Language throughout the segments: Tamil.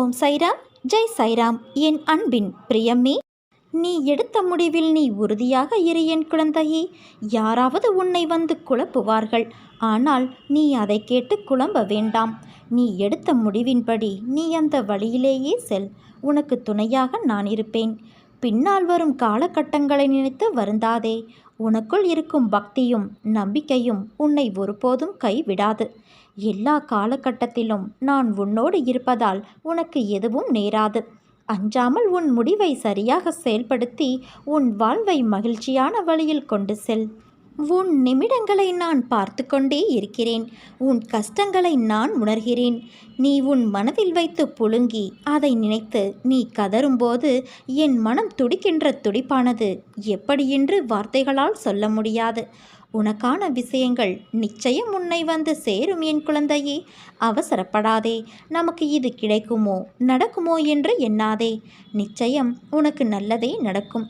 ஓம் சைராம் ஜெய் சைராம். என் அன்பின் பிரியம்மே நீ எடுத்த முடிவில் நீ உறுதியாக இரு என் குழந்தையே. யாராவது உன்னை வந்து குழப்புவார்கள். ஆனால் நீ அதை கேட்டு குழம்ப வேண்டாம். நீ எடுத்த முடிவின்படி நீ அந்த வழியிலேயே செல். உனக்கு துணையாக நான் இருப்பேன். பின்னால் வரும் காலகட்டங்களை நினைத்து வருந்தாதே. உனக்குள் இருக்கும் பக்தியும் நம்பிக்கையும் உன்னை ஒருபோதும் கைவிடாது. எல்லா காலகட்டத்திலும் நான் உன்னோடு இருப்பதால் உனக்கு எதுவும் நேராது. அஞ்சாமல் உன் முடிவை சரியாக செயல்படுத்தி உன் வாழ்வை மகிழ்ச்சியான வழியில் கொண்டு செல். உன் நிமிடங்களை நான் பார்த்து கொண்டே இருக்கிறேன். உன் கஷ்டங்களை நான் உணர்கிறேன். நீ உன் மனதில் வைத்து புழுங்கி அதை நினைத்து நீ கதறும்போது என் மனம் துடிக்கின்ற துடிப்பானது. எப்படியென்று வார்த்தைகளால் சொல்ல முடியாது. உனக்கான விஷயங்கள் நிச்சயம் உன்னை வந்து சேரும் என் குழந்தையே. அவசரப்படாதே. நமக்கு இது கிடைக்குமோ நடக்குமோ என்று எண்ணாதே. நிச்சயம் உனக்கு நல்லதே நடக்கும்.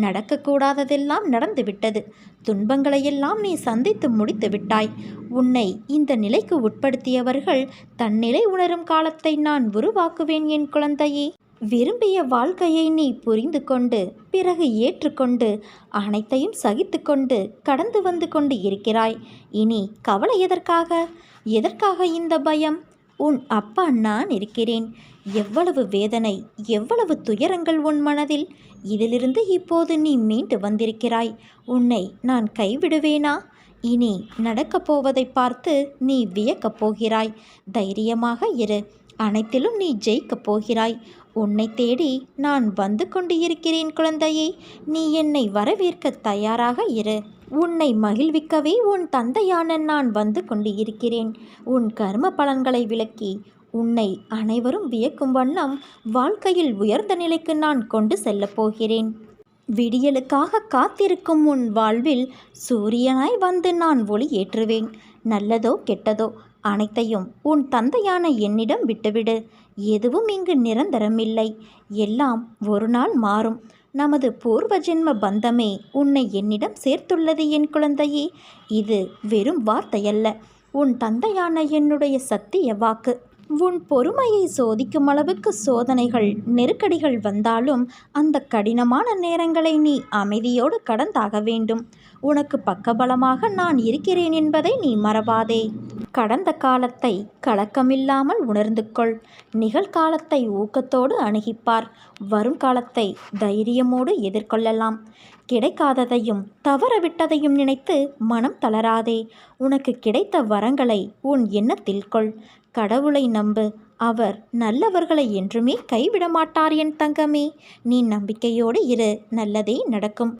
நடக்கக்கூடாததெல்லாம் நடந்துவிட்டது. துன்பங்களையெல்லாம் நீ சந்தித்து முடித்து விட்டாய். உன்னை இந்த நிலைக்கு உட்படுத்தியவர்கள் தன்னிலை உணரும் காலத்தை நான் உருவாக்குவேன் என் குழந்தையே. விரும்பிய வாழ்க்கையை நீ புரிந்து கொண்டு பிறகு ஏற்றுக்கொண்டு அனைத்தையும் சகித்து கொண்டு கடந்து வந்து கொண்டு இருக்கிறாய். இனி கவலை எதற்காக? எதற்காக இந்த பயம்? உன் அப்பா நான் இருக்கிறேன். எவ்வளவு வேதனை எவ்வளவு துயரங்கள் உன் மனதில். இதிலிருந்து இப்போது நீ மீண்டு வந்திருக்கிறாய். உன்னை நான் கைவிடுவேனா? இனி நடக்கப் போவதை பார்த்து நீ வியக்கப் போகிறாய். தைரியமாக இரு. அனைத்திலும் நீ ஜெயிக்கப் போகிறாய். உன்னை தேடி நான் வந்து கொண்டு இருக்கிறேன் குழந்தையே. நீ என்னை வரவேற்க தயாராக இரு. உன்னை மகிழ்விக்கவே உன் தந்தையான நான் வந்து கொண்டு இருக்கிறேன் உன் கர்ம பலன்களை விளக்கி உன்னை அனைவரும் வியக்கும் வண்ணம் வாழ்க்கையில் உயர்ந்த நிலைக்கு நான் கொண்டு செல்லப் போகிறேன். விடியலுக்காக காத்திருக்கும் உன் வாழ்வில் சூரியனாய் வந்து நான் ஒளி ஏற்றுவேன். நல்லதோ கெட்டதோ அனைத்தையும் உன் தந்தையான என்னிடம் விட்டுவிடு. எதுவும் இங்கு நிரந்தரமில்லை. எல்லாம் ஒரு நாள் மாறும். நமது பூர்வ ஜென்ம பந்தமே உன்னை என்னிடம் சேர்த்துள்ளது என் குழந்தையே. இது வெறும் வார்த்தையல்ல. உன் தந்தையான என்னுடைய சத்திய வாக்கு. உன் பொறுமையை சோதிக்கும் அளவுக்கு சோதனைகள் நெருக்கடிகள் வந்தாலும் அந்த கடினமான நேரங்களை நீ அமைதியோடு கடந்தாக வேண்டும். உனக்கு பக்கபலமாக நான் இருக்கிறேன் என்பதை நீ மறவாதே. கடந்த காலத்தை கலக்கமில்லாமல் உணர்ந்து கொள். நிகழ்காலத்தை ஊக்கத்தோடு அணுகிப்பார். வரும் காலத்தை தைரியமோடு எதிர்கொள்ளலாம். கிடைக்காததையும் தவறவிட்டதையும் நினைத்து மனம் தளராதே. உனக்கு கிடைத்த வரங்களை உன் எண்ணத்தில் கொள். கடவுளை நம்பு. அவர் நல்லவர்களை என்றுமே கைவிட மாட்டார் என் தங்கமே. நீ நம்பிக்கையோடு இரு. நல்லதே நடக்கும்.